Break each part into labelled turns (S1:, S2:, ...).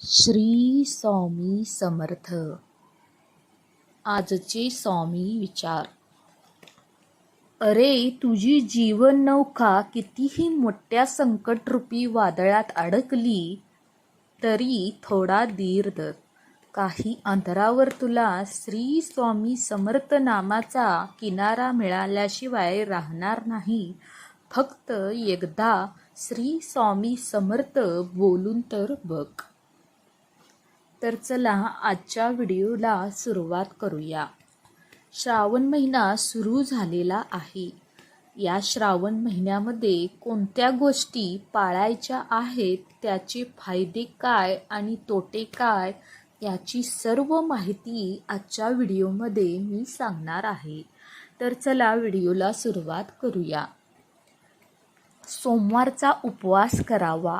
S1: श्री स्वामी समर्थ. आजचे स्वामी विचार. अरे तुझी जीवन नौका कितीही मोठ्या संकटरूपी वादळात अडकली तरी थोडा धीर धर. काही अंतरावर तुला श्री स्वामी समर्थ नामाचा किनारा मिळाल्याशिवाय राहणार नाही. फक्त एकदा श्री स्वामी समर्थ बोलून तर बघ. तर चला आजच्या व्हिडिओला सुरुवात करूया. श्रावण महिना सुरू झालेला आहे. या श्रावण महिन्यामध्ये कोणत्या गोष्टी पाळायच्या आहेत त्याचे फायदे काय आणि तोटे काय याची सर्व माहिती आजच्या व्हिडिओमध्ये मी सांगणार आहे. तर चला व्हिडिओला सुरुवात करूया. सोमवारचा उपवास करावा.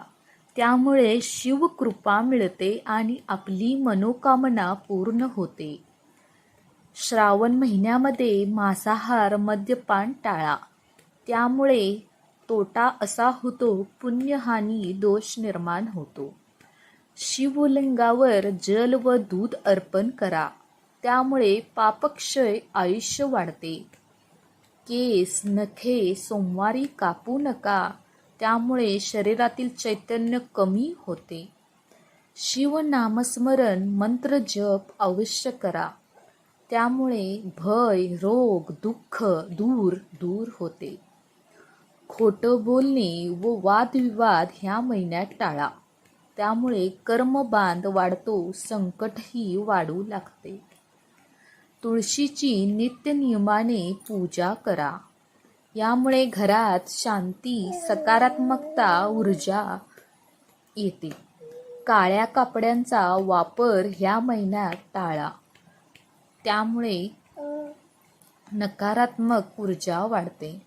S1: त्यामुळे शिवकृपा मिळते आणि आपली मनोकामना पूर्ण होते. श्रावण महिन्यामध्ये मांसाहार मद्यपान टाळा. त्यामुळे तोटा असा होतो पुण्यहानी दोष निर्माण होतो. शिवलिंगावर जल व दूध अर्पण करा. त्यामुळे पापक्षय आयुष्य वाढते. केस नखे सोमवारी कापू नका. त्यामुळे शरीरातील चैतन्य कमी होते. शिवनामस्मरण मंत्र जप अवश्य करा. त्यामुळे भय रोग दुःख दूर दूर होते. खोटं बोलणे व वादविवाद ह्या महिन्यात टाळा. त्यामुळे कर्मबांध वाढतो संकटही वाढू लागते. तुळशीची नित्यनियमाने पूजा करा. यामुळे घरात शांती सकारात्मकता ऊर्जा येते. काळ्या कापड्यांचा वापर ह्या महिन्यात टाळा. त्यामुळे नकारात्मक ऊर्जा वाढते.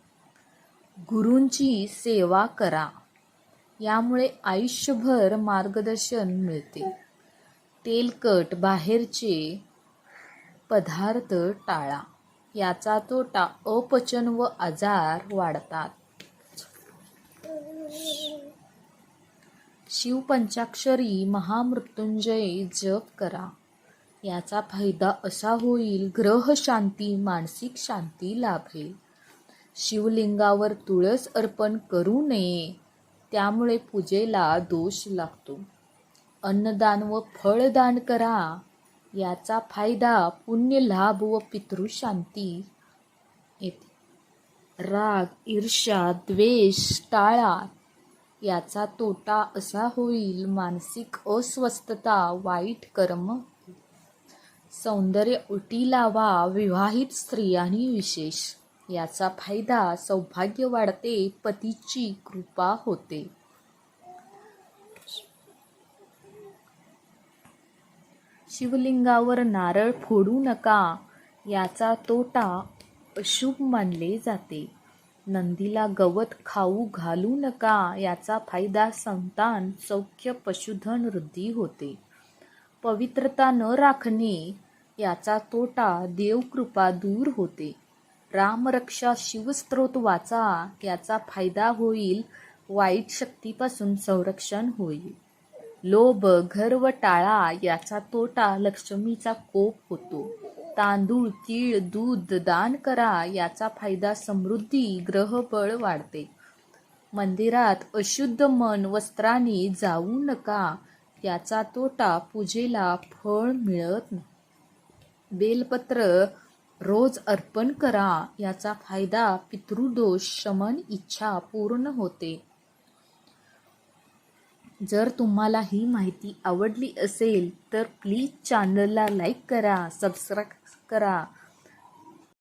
S1: गुरूंची सेवा करा. यामुळे आयुष्यभर मार्गदर्शन मिळते. तेलकट बाहेरचे पदार्थ टाळा. याचा तोटा अपचन व आजार वाढतात. शिवपंचाक्षरी महामृत्युंजय जप करा. याचा फायदा असा होईल ग्रह शांती मानसिक शांती लाभेल. शिवलिंगावर तुळस अर्पण करू नये त्यामुळे पूजेला दोष लागतो. अन्नदान व फळदान करा. याचा फायदा पुण्य लाभ व पितृशांती येते. राग ईर्ष्या द्वेष टाळा याचा तोटा असा होईल मानसिक अस्वस्थता वाईट कर्म सौंदर्य उटी लावा विवाहित स्त्रियांनी विशेष. याचा फायदा सौभाग्य वाढते पतीची कृपा होते. शिवलिंगावर नारळ फोडू नका याचा तोटा अशुभ मानले जाते. नंदीला गवत खाऊ घालू नका याचा फायदा संतान सौख्य पशुधन वृद्धी होते. पवित्रता न राखणे याचा तोटा देवकृपा दूर होते. रामरक्षा शिवस्त्रोत वाचा याचा फायदा होईल वाईट शक्तीपासून संरक्षण होईल. लोभ गर्व टाळा याचा तोटा लक्ष्मीचा कोप होतो. तांदूळ तीळ दूध दान करा याचा फायदा समृद्धी ग्रहबळ वाढते. मंदिरात अशुद्ध मन वस्त्राने जाऊ नका याचा तोटा पूजेला फळ मिळत नाही. बेलपत्र रोज अर्पण करा याचा फायदा पितृदोष शमन इच्छा पूर्ण होते. जर तुम्हाला ही माहिती आवडली असेल तर प्लीज चॅनलला लाईक करा सबस्क्राईब करा.